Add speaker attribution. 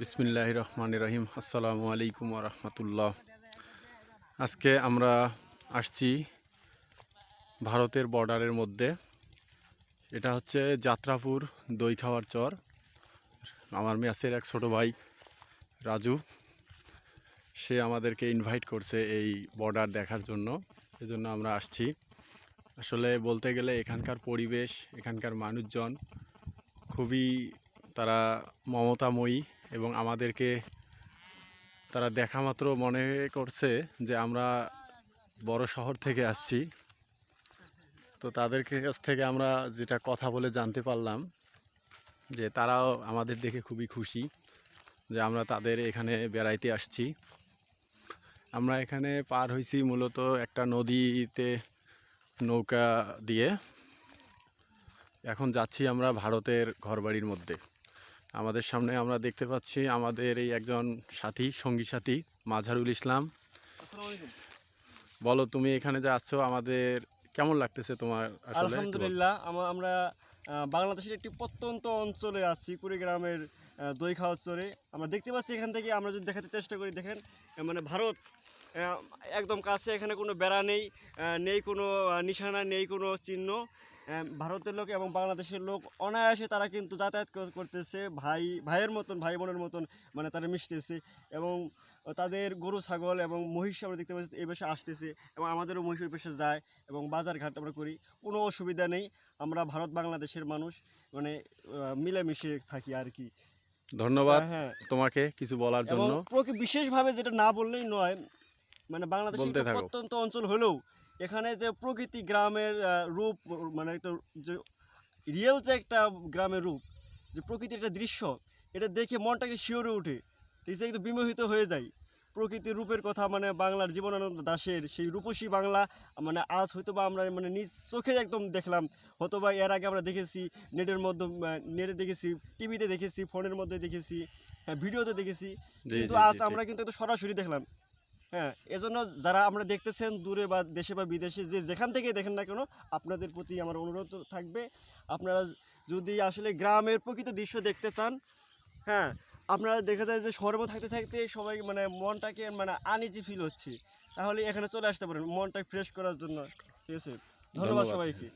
Speaker 1: বিসমিল্লাহ রহমান রহিম। আসসালামু আলাইকুম রহমতুল্লাহ। আজকে আমরা আসছি ভারতের বর্ডারের মধ্যে। এটা হচ্ছে যাত্রাপুর দই খাওয়ার চর। আমার মেসের এক ছোট ভাই রাজু, সে আমাদেরকে ইনভাইট করছে এই বর্ডার দেখার জন্য। এজন্য আমরা আসছি। আসলে বলতে গেলে এখানকার পরিবেশ, এখানকার মানুষজন খুবই তারা মমতাময়ী। এবং আমাদেরকে তারা দেখা মাত্র মনে করছে যে আমরা বড় শহর থেকে আসছি। তো তাদের কাছ থেকে আমরা যেটা কথা বলে জানতে পারলাম যে তারাও আমাদের দেখে খুবই খুশি যে আমরা তাদের এখানে বেড়াইতে আসছি। আমরা এখানে পার হয়েছি মূলত একটা নদীতে নৌকা দিয়ে। এখন যাচ্ছি আমরা ভারতের ঘরবাড়ির মধ্যে। আমাদের সামনে আমরা দেখতে পাচ্ছি আমাদের এই একজন সাথী সঙ্গী সাথী মাঝারুল ইসলাম। বলো তুমি এখানে যে আসছো আমাদের কেমন লাগতেছে তোমার
Speaker 2: আলহামদুলিল্লাহ আমরা বাংলাদেশের একটি প্রত্যন্ত অঞ্চলে আছি কুড়িগ্রামের দই খাওয়ার চরে আমরা দেখতে পাচ্ছি এখান থেকে আমরা যদি দেখাতে চেষ্টা করি দেখেন মানে ভারত একদম কাছে এখানে কোনো বেড়া নেই নেই কোনো নিশানা নেই কোনো চিহ্ন। ভারতের লোক এবং বাংলাদেশের লোক অনায়াসে তারা কিন্তু যাতায়াত করতেছে ভাই ভাইয়ের মতন ভাই বোনের মতন মানে তারা মিশতেছে এবং তাদের গরু ছাগল এবং মহিষ আমরা দেখতে পাচ্ছি এই পাশে আসতেছে এবং আমাদেরও মহিষ ওই পাশে যায় এবং বাজার ঘাট আমরা করি। কোনো অসুবিধা নেই আমরা ভারত বাংলাদেশের মানুষ মানে মিলেমিশে থাকি আর কি।
Speaker 1: ধন্যবাদ
Speaker 2: হ্যাঁ
Speaker 1: তোমাকে কিছু বলার জন্য।
Speaker 2: বিশেষভাবে যেটা না বললেই নয় মানে বাংলাদেশের
Speaker 1: থাকো।
Speaker 2: প্রত্যন্ত অঞ্চল হলেও এখানে যে প্রকৃতি গ্রামের রূপ মানে একটা যে রিয়েল যে একটা গ্রামের রূপ যে প্রকৃতির একটা দৃশ্য এটা দেখে মনটাকে শিওরে ওঠে। ঠিক আছে একটু বিমোহিত হয়ে যায়। প্রকৃতির রূপের কথা মানে বাংলার জীবনানন্দ দাসের সেই রূপসী বাংলা মানে আজ হয়তো বা আমরা মানে নিজ চোখে একদম দেখলাম। হয়তো বা এর আগে আমরা দেখেছি নেটের মধ্যে নেটে দেখেছি টিভিতে দেখেছি ফোনের মধ্যে দেখেছি হ্যাঁ ভিডিওতে দেখেছি। কিন্তু আজ আমরা কিন্তু একটু সরাসরি দেখলাম। হ্যাঁ এজন্য যারা আমরা দেখতেছেন দূরে বা দেশে বা বিদেশে যে যেখান থেকে দেখেন না কেন আপনাদের প্রতি আমার অনুরোধ থাকবে। আপনারা যদি আসলে গ্রামের প্রকৃত দৃশ্য দেখতে চান হ্যাঁ আপনারা দেখা যায় যে সর্ব থাকতে থাকতে সবাই মানে মনটাকে মানে আনিজি ফিল হচ্ছে। তাহলে এখানে চলে আসতে পারেন মনটা ফ্রেশ করার জন্য। ঠিক আছে? ধন্যবাদ। সবাইকে।